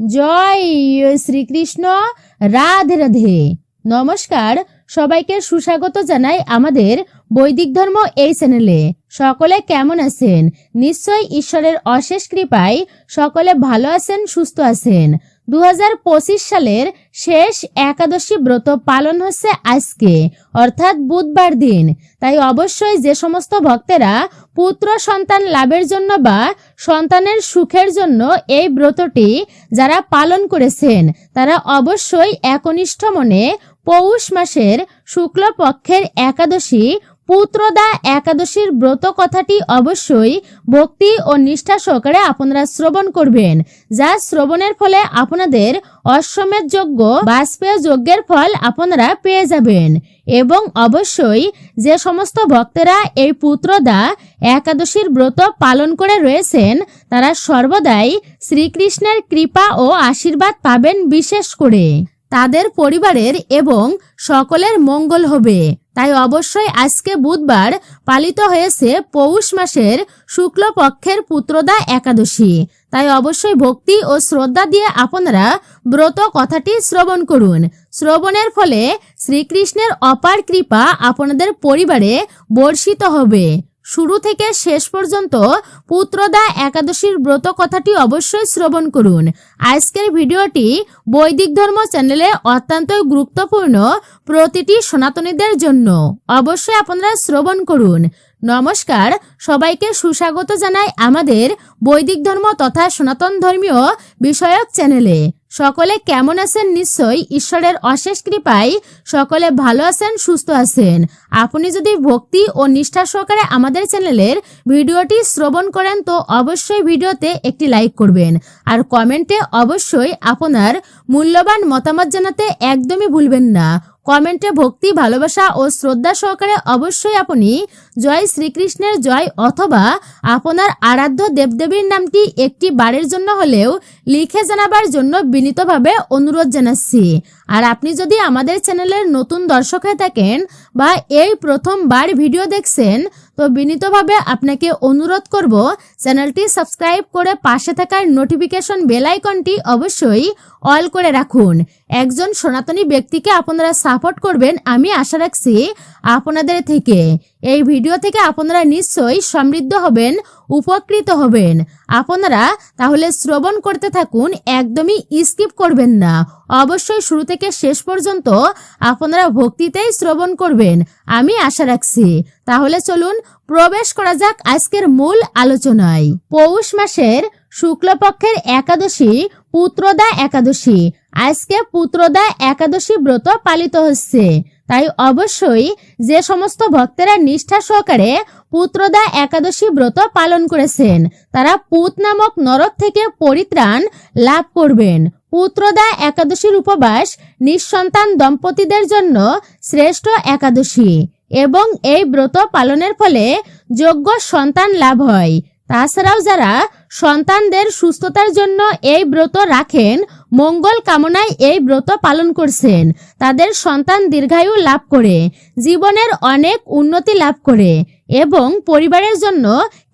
জয় শ্রীকৃষ্ণ, রাধে রাধে। নমস্কার, সবাইকে সুস্বাগত জানাই আমাদের বৈদিক ধর্ম এই চ্যানেলে। সকলে কেমন আছেন? নিশ্চয় ঈশ্বরের অশেষ কৃপায় সকলে ভালো আছেন, সুস্থ আছেন। দু হাজার পঁচিশ সালের শেষ একাদশী ব্রত পালন হচ্ছে আজকে, অর্থাৎ বুধবার দিন। তাই অবশ্যই যে সমস্ত ভক্তেরা পুত্র সন্তান লাভের জন্য বা সন্তানের সুখের জন্য এই ব্রতটি যারা পালন করেছেন, তারা অবশ্যই একনিষ্ঠ মনে পৌষ মাসের শুক্লপক্ষের একাদশী পুত্রদা একাদশীর ব্রত কথাটি অবশ্যই ভক্তি ও নিষ্ঠা সহকারে আপনারা শ্রবণ করবেন, যা শ্রবণের ফলে আপনাদের অশ্বমেধ যজ্ঞ, বাষ্পেয় যজ্ঞের ফল আপনারা পেয়ে যাবেন। এবং অবশ্যই যে সমস্ত ভক্তেরা এই পুত্রদা একাদশীর ব্রত পালন করে রয়েছেন, তারা সর্বদাই শ্রীকৃষ্ণের কৃপা ও আশীর্বাদ পাবেন বিশেষ করে। তাদের পরিবারের এবং সকলের মঙ্গল হবে। তাই অবশ্যই আজকে বুধবার পালিত হয়েছে পৌষ মাসের শুক্লপক্ষের পুত্রদা একাদশী। তাই অবশ্যই ভক্তি ও শ্রদ্ধা দিয়ে আপনারা ব্রত কথাটি শ্রবণ করুন। শ্রবণের ফলে শ্রীকৃষ্ণের অপার কৃপা আপনাদের পরিবারে বর্ষিত হবে। শুরু থেকে শেষ পর্যন্ত পুত্রদা একাদশীর ব্রত কথাটি অবশ্যই শ্রবণ করুন। আজকের ভিডিওটি বৈদিক ধর্ম চ্যানেলে অত্যন্ত গুরুত্বপূর্ণ প্রতিটি সনাতনীদের জন্য। অবশ্যই আপনারা শ্রবণ করুন। নমস্কার, সবাইকে সুস্বাগত জানাই আমাদের বৈদিক ধর্ম তথা সনাতন ধর্মীয় বিষয়ক চ্যানেলে। সকলে কেমন আছেন নিশ্চয়ই ঈশ্বরের অশেষ কৃপায় সকলে ভালো আছেন, সুস্থ আছেন। আপনি যদি ভক্তি ও নিষ্ঠা সহকারে আমাদের চ্যানেলের ভিডিওটি শ্রবণ করেন, তো অবশ্যই ভিডিওতে একটি লাইক করবেন। আর কমেন্টে অবশ্যই আপনার মূল্যবান মতামত জানাতে একদমই ভুলবেন না। কমেন্টে ভক্তি, ভালোবাসা ও শ্রদ্ধা সহকারে অবশ্যই আপনি জয় শ্রীকৃষ্ণের জয় অথবা আপনার আরাধ্য দেবদেবীর নামটি একটি বারের জন্য হলেও লিখে জানাবার জন্য বিনীতভাবে অনুরোধ জানাচ্ছি। আর আপনি যদি আমাদের চ্যানেলের নতুন দর্শক হয়ে থাকেন বা এই প্রথমবার ভিডিও দেখছেন, তো বিনীতভাবে আপনাকে অনুরোধ করব চ্যানেলটি সাবস্ক্রাইব করে পাশে থাকার নোটিফিকেশন বেল আইকনটি অবশ্যই অল করে রাখুন। একজন সনাতনী ব্যক্তিকে আপনারা সাপোর্ট করবেন, আমি আশা রাখছি আপনাদের থেকে। এই ভিডিও থেকে আপনারা নিশ্চয়ই সমৃদ্ধ হবেন, উপকৃত হবেন। আপনারা তাহলে শ্রবণ করতে থাকুন, একদমই স্কিপ করবেন না। অবশ্যই শুরু থেকে শেষ পর্যন্ত আপনারা ভক্তিতেই শ্রবণ করবেন, আমি আশা রাখছি। তাহলে চলুন, প্রবেশ করা যাক আজকের মূল আলোচনায়। পৌষ মাসের শুক্লপক্ষের একাদশী পুত্রদা একাদশী। আজকে পুত্রদা একাদশী ব্রত পালিত হচ্ছে। তাই অবশ্যই যে সমস্ত ভক্তেরা নিষ্ঠা সহকারে পুত্রদা একাদশী ব্রত পালন করেছেন, তারা পুত নামক নরক থেকে পরিত্রাণ লাভ করবেন। পুত্রদা একাদশীর উপবাস নিঃসন্তান দম্পতিদের জন্য শ্রেষ্ঠ একাদশী এবং এই ব্রত পালনের ফলে যোগ্য সন্তান লাভ হয়। তাছাড়াও যারা সন্তানদের সুস্থতার জন্য এই ব্রত রাখেন, মঙ্গল কামনায় এই ব্রত পালন করছেন। তাদের সন্তান দীর্ঘায়ু লাভ করে, জীবনের অনেক উন্নতি লাভ করে এবং পরিবারের জন্য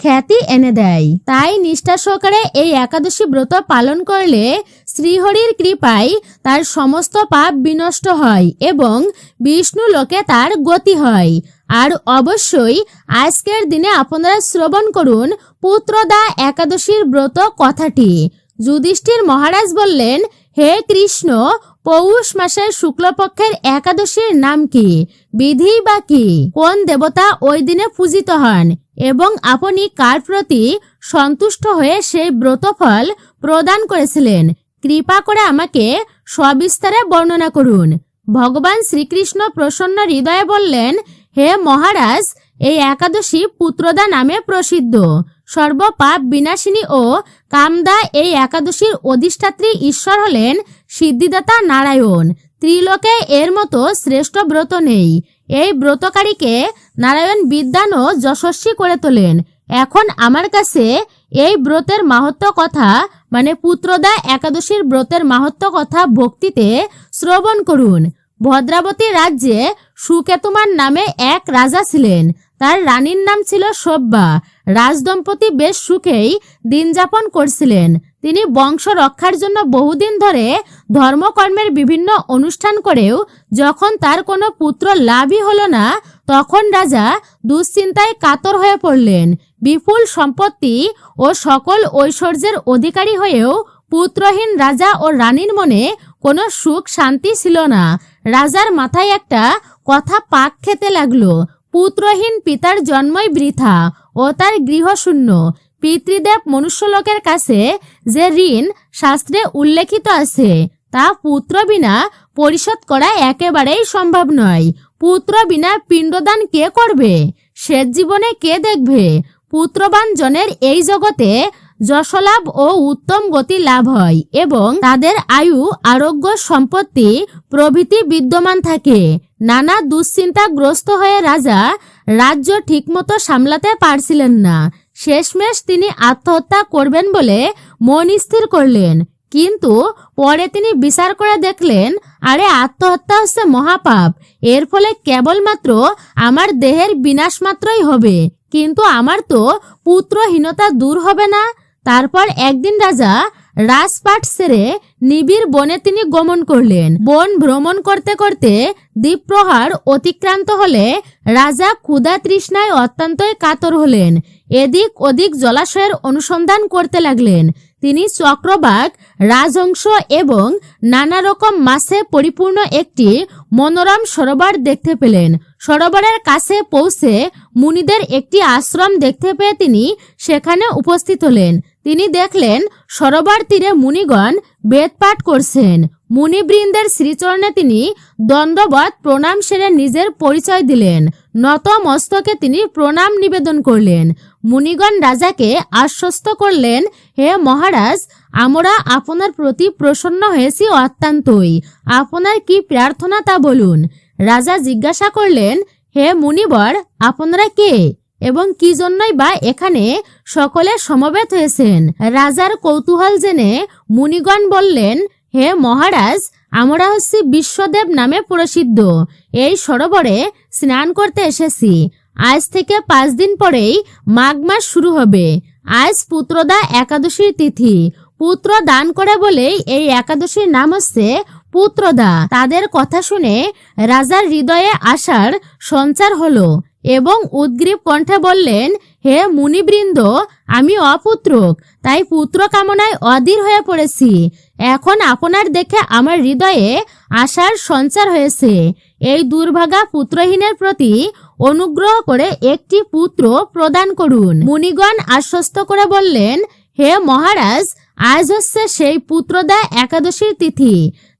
খ্যাতি এনে দেয়। তাই নিষ্ঠা সহকারে এই একাদশী ব্রত পালন করলে শ্রীহরির কৃপায় তার সমস্ত পাপ বিনষ্ট হয় এবং বিষ্ণু লোকে তার গতি হয়। আর অবশ্যই আজকের দিনে আপনারা শ্রবণ করুন পুত্রদা একাদশীর ব্রত কথাটি। যুধিষ্ঠির মহারাজ বললেন, হে কৃষ্ণ, পৌষ মাসের শুক্লপক্ষের একাদশীর নাম কি? বিধি বা কি? কোন দেবতা ওই দিনে পূজিত হন? এবং আপনি কার প্রতি সন্তুষ্ট হয়ে সেই ব্রতফল প্রদান করেছিলেন? কৃপা করে আমাকে সবিস্তারে বর্ণনা করুন। ভগবান শ্রীকৃষ্ণ প্রসন্ন হৃদয়ে বললেন হে মহারাজ, এই একাদশী পুত্রদা নামে প্রসিদ্ধ। সর্বপাপ বিনাশিনী ও কামদা এই একাদশীর অধিষ্ঠাত্রী ঈশ্বর হলেন সিদ্ধিদাতা নারায়ণ। ত্রিলোকে এর মতো শ্রেষ্ঠ ব্রত নেই। এই ব্রতকারীকে নারায়ণ বিদ্যান ও যশস্বী করে তোলেন। এখন আমার কাছে এই ব্রতের মাহাত্ম কথা মানে পুত্রদা একাদশীর ব্রতের মাহাত্ম কথা ভক্তিতে শ্রবণ করুন। ভদ্রাবতী রাজ্যে সুকেতুমার নামে এক রাজা ছিলেন। তার রানীর নাম ছিল সব্যা রাজদম্পতি বেশ সুখেই দিন যাপন করছিলেন। তিনি বংশ রক্ষার জন্য বহুদিন ধরে ধর্মকর্মের বিভিন্ন অনুষ্ঠান করেও যখন তার কোনো পুত্র লাভই হলো না, তখন রাজা দুশ্চিন্তায় কাতর হয়ে পড়লেন। বিপুল সম্পত্তি ও সকল ঐশ্বর্যের অধিকারী হয়েও পুত্রহীন রাজা ও রানীর মনে কোনো সুখ শান্তি ছিল না। রাজার মাথায় একটা কথা পাক খেতে লাগল। পুত্রহীন পিতার জন্মই বৃথা ও তার গৃহশূন্য। পিতৃদেব মনুষ্যলোকের কাছে যে ঋণ শাস্ত্রে উল্লেখিত আছে, তা পুত্র বিনা পরিশোধ করা একেবারেই সম্ভব নয়। পুত্র বিনা পিণ্ডদান কে করবে? শেষ জীবনে কে দেখবে? পুত্রবান জনের এই জগতে যশলাভ ও উত্তম গতি লাভ হয় এবং তাদের আয়ু, আরোগ্য, সম্পত্তি প্রভৃতি বিদ্যমান থাকে। নানা দুশ্চিন্তাগ্রস্ত হয়ে রাজা রাজ্য ঠিকমতো সামলাতে পারছিলেন না। শেষমেশ তিনি আত্মহত্যা করবেন বলে মন স্থির করলেন। কিন্তু পরে তিনি বিচার করে দেখলেন, আরে আত্মহত্যা হচ্ছে মহাপাপ। এর ফলে কেবলমাত্র আমার দেহের বিনাশ মাত্রই হবে। কিন্তু আমার তো পুত্রহীনতা দূর হবে না। তারপর একদিন রাজা রাজপাট সেরে নিবিড় বনে তিনি গমন করলেন। বন ভ্রমণ করতে করতে দ্বীপপ্রহার অতিক্রান্ত হলে রাজা ক্ষুধা তৃষ্ণায় অত্যন্তই কাতর হলেন। এদিক ওদিক জলাশয়ের অনুসন্ধান করতে লাগলেন। তিনি চক্রবাক রাজহংস এবং নানা রকম মাছে পরিপূর্ণ একটি মনোরম সরোবর দেখতে পেলেন। সরোবরের কাছে পৌঁছে মুনিদের একটি আশ্রম দেখতে পেয়ে তিনি সেখানে উপস্থিত হলেন। তিনি দেখলেন সরোবর তীরে মুনিগণ বেদপাঠ করছেন। মুনিবৃন্দের শ্রীচরণে তিনি দণ্ডবত প্রণাম সেরে নিজের পরিচয় দিলেন। নত মস্তকে তিনি প্রণাম নিবেদন করলেন। মুনিগণ রাজাকে আশ্বস্ত করলেন, হে মহারাজ, আমরা আপনার প্রতি প্রসন্ন হয়েছি অত্যন্তই। আপনার কি প্রার্থনা তা বলুন। রাজা জিজ্ঞাসা করলেন, হে মুনিবর, আপনারা কে? এবং কি জন্যই বা এখানে সকলে সমবেত হয়েছেন? রাজার কৌতূহল জেনে মুনিগণ বললেন, হে মহারাজ, আমরা হচ্ছি বিশ্বদেব নামে প্রসিদ্ধ। এই সরোবরে স্নান করতে এসেছি। আজ থেকে পাঁচ দিন পরেই মাঘ মাস শুরু হবে। আজ পুত্রদা একাদশীর তিথি। পুত্র দান করে বলেই এই একাদশীর নাম হচ্ছে পুত্রদা। তাদের কথা শুনে রাজার হৃদয়ে আশার সঞ্চার হলো এবং উদ্গ্রীব কণ্ঠে বললেন, হে মুনিবৃন্দ, আমি অপুত্রক, তাই পুত্র কামনায় অধীর হয়ে পড়েছি। এখন আপনার দেখে আমার হৃদয়ে আশার সঞ্চার হয়েছে। এই দুর্ভাগা পুত্রহীনের প্রতি অনুগ্রহ করে একটি পুত্র প্রদান করুন। মুনিগণ আশ্বস্ত করে বললেন, হে মহারাজ, আজ হচ্ছে সেই পুত্রদা একাদশীর তিথি।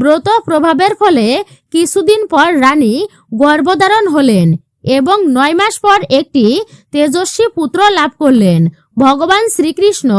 ব্রত প্রভাবের ফলে কিছুদিন পর রানী গর্ভধারণ হলেন এবং নয় মাস পর একটি তেজস্বী পুত্র লাভ করলেন। ভগবান শ্রীকৃষ্ণ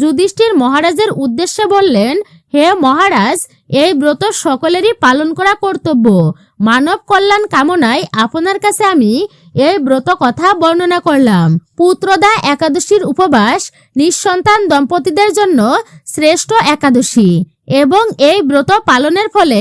যুধিষ্ঠির মহারাজের উদ্দেশ্যে বললেন, হে মহারাজ, এই ব্রত সকলেরই পালন করা কর্তব্য। মানব কল্যাণ কামনায় আপনার কাছে আমি এই ব্রত কথা বর্ণনা করলাম। পুত্রদা একাদশীর উপবাস, নিঃসন্তান দম্পতিদের জন্য শ্রেষ্ঠ একাদশী। এবং এই ব্রত পালনের ফলে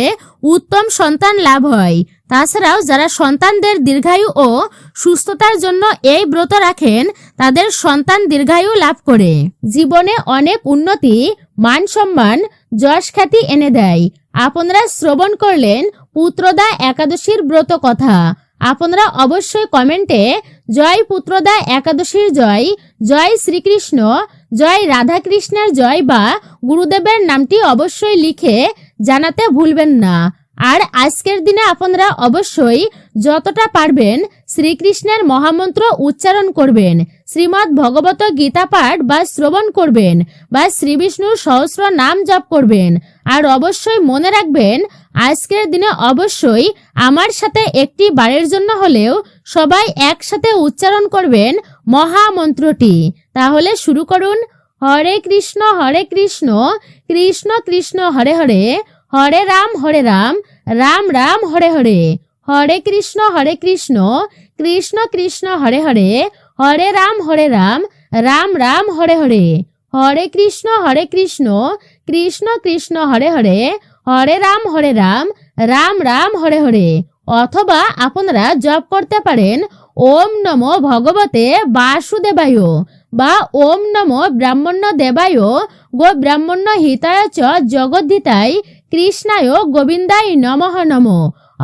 উত্তম সন্তান লাভ হয়। তাছাড়াও যারা সন্তানদের দীর্ঘায়ু ও সুস্থতার জন্য এই ব্রত রাখেন, তাদের সন্তান দীর্ঘায়ু লাভ করে। জীবনে অনেক উন্নতি, মান সম্মান, যশ খ্যাতি এনে দেয়। আপনারা শ্রবণ করলেন পুত্রদা একাদশীর ব্রত কথা। আপনারা অবশ্যই কমেন্টে, জয় পুত্রদা একাদশীর জয় জয় শ্রীকৃষ্ণ জয় রাধাকৃষ্ণের জয় বা গুরুদেবের নামটি অবশ্যই লিখে জানাতে ভুলবেন না। আর আজকের দিনে আপনারা অবশ্যই যতটা পারবেন শ্রীকৃষ্ণের মহামন্ত্র উচ্চারণ করবেন, শ্রীমদ্ ভগবত গীতা পাঠ বা শ্রবণ করবেন বা শ্রী বিষ্ণুর সহস্র নাম জপ করবেন। আর অবশ্যই মনে রাখবেন, আজকের দিনে অবশ্যই আমার সাথে একটি বারের জন্য হলেও সবাই একসাথে উচ্চারণ করবেন মহামন্ত্রটি। তাহলে শুরু করুন। হরে কৃষ্ণ হরে কৃষ্ণ কৃষ্ণ কৃষ্ণ, হরে হরে হরে রাম হরে রাম রাম রাম, হরে হরে হরে কৃষ্ণ হরে কৃষ্ণ কৃষ্ণ কৃষ্ণ, হরে হরে হরে রাম হরে রাম রাম রাম, হরে হরে হরে কৃষ্ণ হরে কৃষ্ণ কৃষ্ণ কৃষ্ণ, হরে হরে হরে রাম হরে রাম রাম রাম, হরে হরে, অথবা আপনারা জপ করতে পারেন। ওম নম ভগবতে বাসুদেবায়। বা ওম নম ব্রাহ্মণ্য দেবায় গো ব্রাহ্মণ্য হিতায় চ জগদ্ধিতায় কৃষ্ণায় গোবিন্দায় নমঃ নম।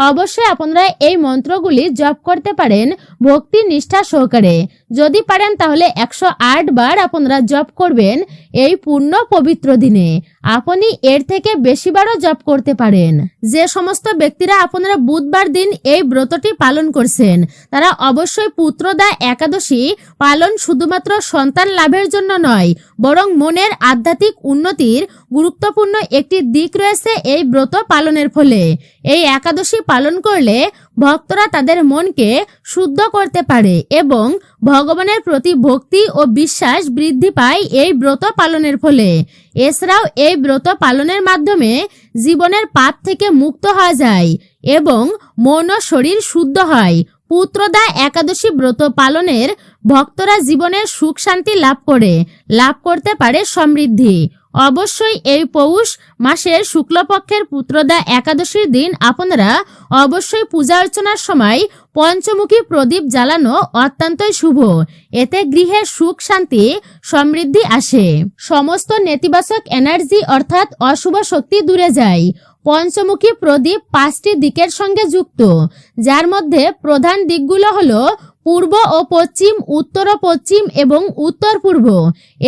অবশ্যই আপনারা এই মন্ত্রগুলি জপ করতে পারেন ভক্তি নিষ্ঠা সহকারে। যদি পারেন তাহলে একশো আট বার আপনারা জপ করবেন এই পূর্ণ পবিত্র দিনে। আপনি এর থেকে বেশিবারও জপ করতে পারেন। যে সমস্ত ব্যক্তিরা আপনারা বুধবার দিন এই ব্রতটি পালন করছেন, তারা অবশ্যই পুত্রদা একাদশী পালন শুধুমাত্র সন্তান লাভের জন্য নয়, বরং মনের আধ্যাত্মিক উন্নতির গুরুত্বপূর্ণ একটি দিক রয়েছে এই ব্রত পালনের ফলে। এই একাদশী পালন করলে ভক্তরা তাদের মনকে শুদ্ধ করতে পারে এবং ভগবানের প্রতি ভক্তি ও বিশ্বাস বৃদ্ধি পায় এই ব্রত পালনের ফলে। এছাড়াও এই ব্রত পালনের মাধ্যমে জীবনের পাপ থেকে মুক্ত হওয়া যায় এবং মন ও শরীর শুদ্ধ হয়। পুত্রদা একাদশী ব্রত পালনের ভক্তরা জীবনের সুখ শান্তি লাভ করে, লাভ করতে পারে সমৃদ্ধি। অবশ্যই এই পৌষ মাসের শুক্লপক্ষের পুত্রদা একাদশীর দিন আপনারা অবশ্যই পূজা অর্চনার সময় পঞ্চমুখী প্রদীপ জ্বালানো অত্যন্তই শুভ। এতে গৃহে সুখ, শান্তি, সমৃদ্ধি আসে। সমস্ত নেতিবাচক এনার্জি অর্থাৎ অশুভ শক্তি দূরে যায়। পঞ্চমুখী প্রদীপ পাঁচটি দিকের সঙ্গে যুক্ত, যার মধ্যে প্রধান দিকগুলো হলো পূর্ব ও পশ্চিম, উত্তর ও পশ্চিম এবং উত্তর পূর্ব।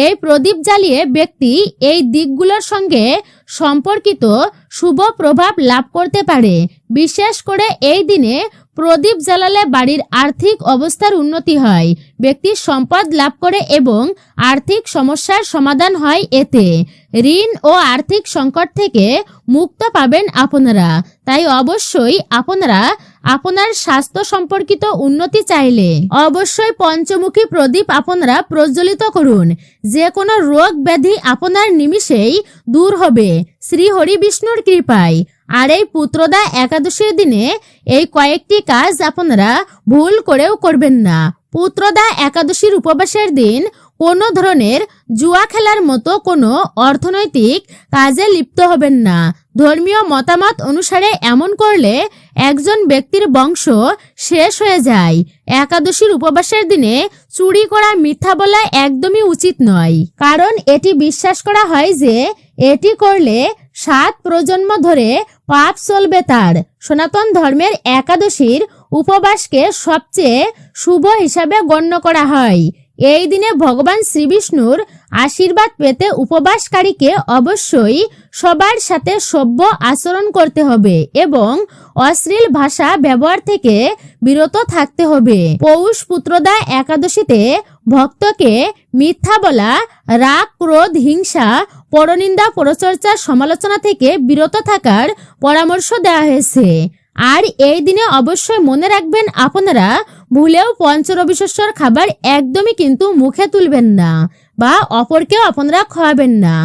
এই প্রদীপ জ্বালিয়ে ব্যক্তি এই দিকগুলোর সঙ্গে সম্পর্কিত শুভ প্রভাব লাভ করতে পারে। বিশেষ করে এই দিনে প্রদীপ জ্বালালে বাড়ির আর্থিক অবস্থার উন্নতি হয়। ব্যক্তির সম্পদ লাভ করে এবং আর্থিক সমস্যার সমাধান হয় এতে। ঋণ ও আর্থিক সংকট থেকে মুক্ত পাবেন আপনারা। তাই অবশ্যই আপনারা আপনার স্বাস্থ্য সম্পর্কিত উন্নতি চাইলে অবশ্যই পঞ্চমুখী প্রদীপ আপনারা প্রজ্বলিত করুন। যে কোনো রোগ ব্যাধি আপনার নিমিষেই দূর হবে। শ্রী হরি বিষ্ণুর কৃপায়। আর এই পুত্রদা একাদশীর দিনে এই কয়েকটি কাজ আপনারা ভুল করেও করবেন না। পুত্রদা একাদশীর উপবাসের দিন কোনো ধরনের জুয়া খেলার মতো কোনো অর্থনৈতিক কাজে লিপ্ত হবেন না। ধর্মীয় মতামত অনুসারে এমন করলে একজন ব্যক্তির বংশ শেষ হয়ে যায়। একাদশীর উপবাসের দিনে চুরি করা, মিথ্যা বলা একদমই উচিত নয়। কারণ এটি বিশ্বাস করা হয় যে এটি করলে সাত প্রজন্ম ধরে পাপ চলবে তার। সনাতন ধর্মের একাদশীর উপবাসকে সবচেয়ে শুভ হিসাবে গণ্য করা হয়। এই দিনে ভগবান শ্রীবিষ্ণুর আশীর্বাদ পেতে উপবাসকারীকে অবশ্যই সবার সাথে সভ্য আচরণ করতে হবে এবং অশ্লীল ভাষা ব্যবহার থেকে বিরত থাকতে হবে। পৌষ পুত্রদা একাদশীতে ভক্তকে মিথ্যা বলা, রাগ, ক্রোধ, হিংসা পরনিন্দা পরচর্চা সমালোচনা থেকে বিরত থাকার পরামর্শ দেওয়া হয়েছে। আর এই দিনে অবশ্যই মনে রাখবেন আপনারা, ভুলেও পঞ্চরবিশ্বর খাবার একদমই কিন্তু মুখে তুলবেন না বা অপরকেও আপনারা খাওয়াবেন না।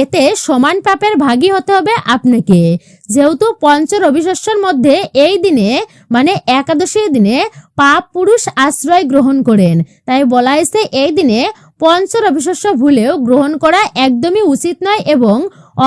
এতে সমান পাপের ভাগী হতে হবে আপনাকে। যেহেতু পঞ্চ রবিশস্যর মধ্যে এই দিনে মানে একাদশীর দিনে পাপ পুরুষ আশ্রয় গ্রহণ করেন, তাই বলা হয়েছে এই দিনে পঞ্চ অবিশ্বাস্য ভুলেও গ্রহণ করা একদমই উচিত নয় এবং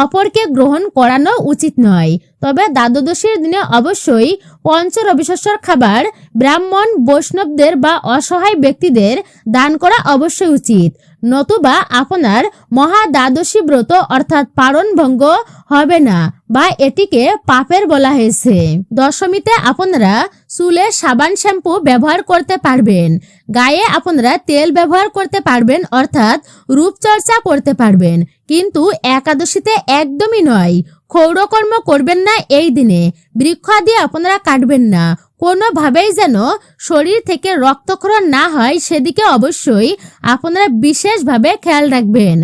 অপরকে গ্রহণ করানো উচিত নয়। তবে দ্বাদশীর দিনে অবশ্যই পঞ্চ অবিশ্বাস্যর খাবার ব্রাহ্মণ, বৈষ্ণবদের বা অসহায় ব্যক্তিদের দান করা অবশ্যই উচিত। নতুবা আপনার মহা দ্বাদশী ব্রত অর্থাৎ পারণ ভঙ্গ হবে না বা এটিকে পাপের বলা হয়েছে। দশমীতে আপনারা চুলে সাবান শ্যাম্পু ব্যবহার করতে পারবেন। গায়ে আপনারা তেল ব্যবহার করতে পারবেন অর্থাৎ রূপচর্চা করতে পারবেন। কিন্তু একাদশীতে একদমই নয়। ক্ষৌরকর্ম করবেন না এই দিনে। বৃক্ষাদি আপনারা কাটবেন না। কোনোভাবেই যেন শরীর থেকে রক্তক্ষরণ না হয়, সেদিকে অবশ্যই আপনারা বিশেষভাবে খেয়াল রাখবেন।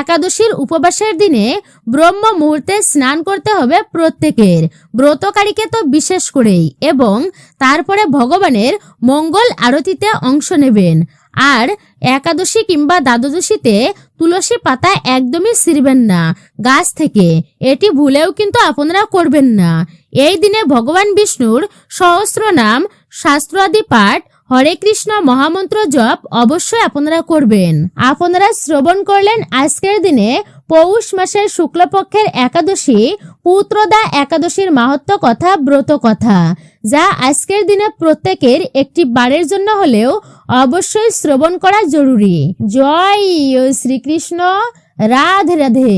একাদশীর উপবাসের দিনে ব্রহ্ম মুহূর্তে স্নান করতে হবে প্রত্যেকের। ব্রতকারীকে তো বিশেষ করেই এবং তারপরে ভগবানের মঙ্গল আরতিতে অংশ নেবেন। আর একাদশী কিংবা দ্বাদশীতে তুলসী পাতা একদমই ছিঁড়বেন না গাছ থেকে। এটি ভুলেও কিন্তু আপনারা করবেন না। এই দিনে ভগবান বিষ্ণুর সহস্র নাম, শাস্ত্রাদি পাঠ, হরে কৃষ্ণ মহামন্ত্র জপ অবশ্যই আপনারা করবেন। আপনারা শ্রবণ করলেন আজকের দিনে পৌষ মাসের শুক্লপক্ষের একাদশী, পুত্রদা একাদশীর মাহাত্ম কথা, ব্রত কথা, যা আজকের দিনে প্রত্যেকের একটি বারের জন্য হলেও অবশ্যই শ্রবণ করা জরুরি। জয় শ্রীকৃষ্ণ, রাধে রাধে।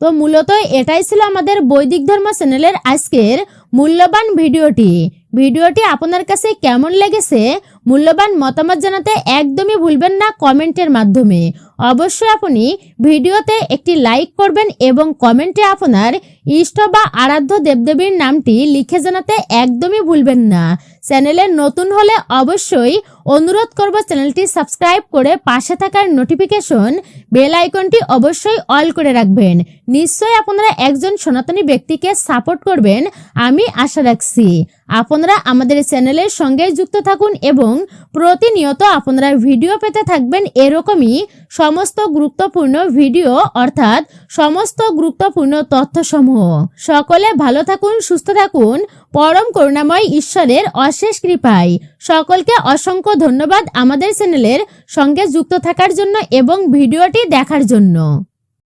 তো মূলত এটাই ছিল আমাদের বৈদিক ধর্ম চ্যানেলের আজকের মূল্যবান ভিডিওটি। ভিডিওটি আপনার কাছে কেমন লেগেছে, মূল্যবান মতামত জানাতে একদমই ভুলবেন না কমেন্টের মাধ্যমে। অবশ্যই আপনি ভিডিওতে একটি লাইক করবেন এবং কমেন্টে আপনার ইষ্ট বা আরাধ্য দেবদেবীর নামটি লিখে জানাতে একদমই ভুলবেন না। চ্যানেলে নতুন হলে অবশ্যই অনুরোধ করব চ্যানেলটি সাবস্ক্রাইব করে পাশে থাকার নোটিফিকেশন বেল আইকনটি অবশ্যই অল করে রাখবেন। নিশ্চয়ই আপনারা একজন সনাতনী ব্যক্তিকে সাপোর্ট করবেন, আমি আশা রাখছি। আপনারা আমাদের চ্যানেলের সঙ্গে যুক্ত থাকুন এবং প্রতিনিয়ত আপনারা ভিডিও পেতে থাকবেন এরকমই সমস্ত গুরুত্বপূর্ণ ভিডিও, অর্থাৎ সমস্ত গুরুত্বপূর্ণ তথ্যসমূহ। সকলে ভালো থাকুন, সুস্থ থাকুন। পরম করুণাময় ঈশ্বরের অশেষ কৃপায়। সকলকে অসংখ্য ধন্যবাদ আমাদের চ্যানেলের সঙ্গে যুক্ত থাকার জন্য এবং ভিডিওটি দেখার জন্য।